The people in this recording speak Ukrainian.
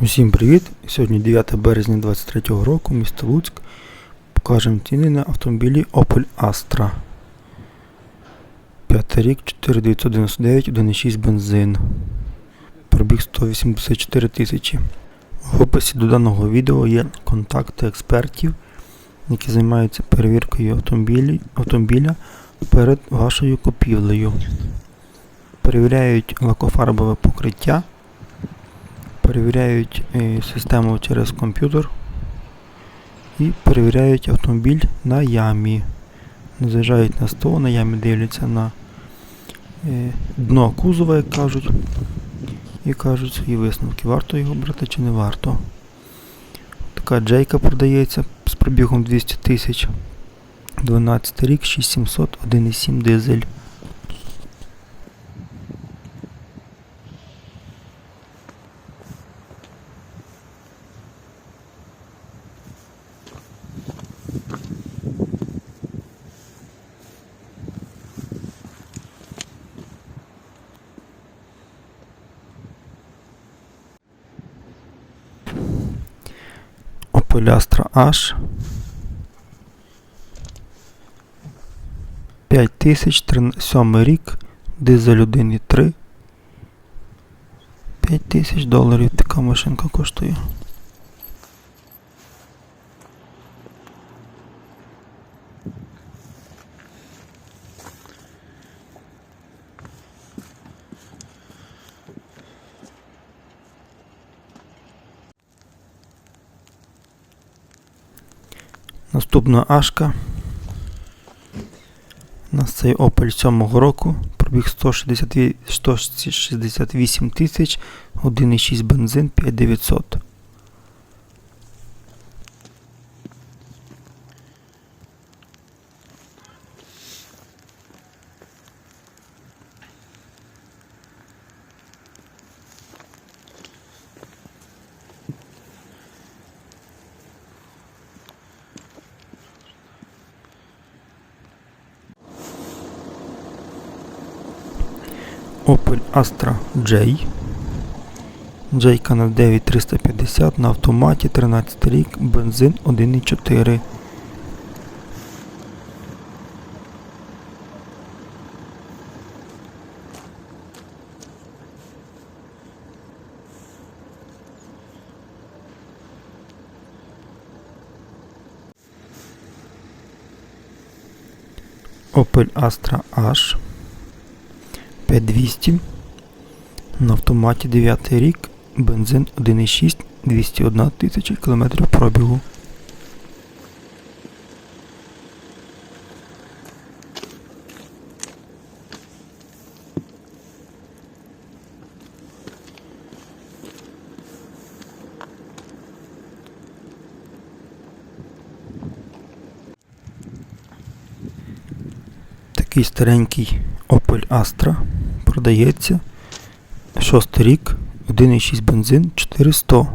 Усім привіт! Сьогодні 9 березня 2023 року, місто Луцьк. Покажемо ціни на автомобілі Opel Astra. 5 рік 4999 1,6 бензин. Пробіг 184 тисячі. В описі до даного відео є контакти експертів, які займаються перевіркою автомобіля перед вашою купівлею. Перевіряють лакофарбове покриття перевіряють е, систему через комп'ютер і перевіряють автомобіль на ямі. Заїжджають на стол, на ямі дивляться на е, дно кузова, як кажуть, і кажуть свої висновки. Варто його брати чи не варто. Така джейка продається з пробігом 200 тисяч. 12 рік, 6700, 1,7 дизель. Astra H 5007 рік, дизель 1,3 5000 доларів така машинка коштує. Наступна Ашка. У нас цей Opel 7 року. Пробіг 162 168 тисяч, 1,6 бензин 5900. Opel Astra J. Джейка на 9350 на автоматі 13 рік, бензин 1,4. Opel Astra H 5200 на автоматі 9 рік, бензин 1,6, 201 тисяча кілометрів пробігу. Такий старенький Opel Astra продається. Шостий рік, 1,6 бензин 400.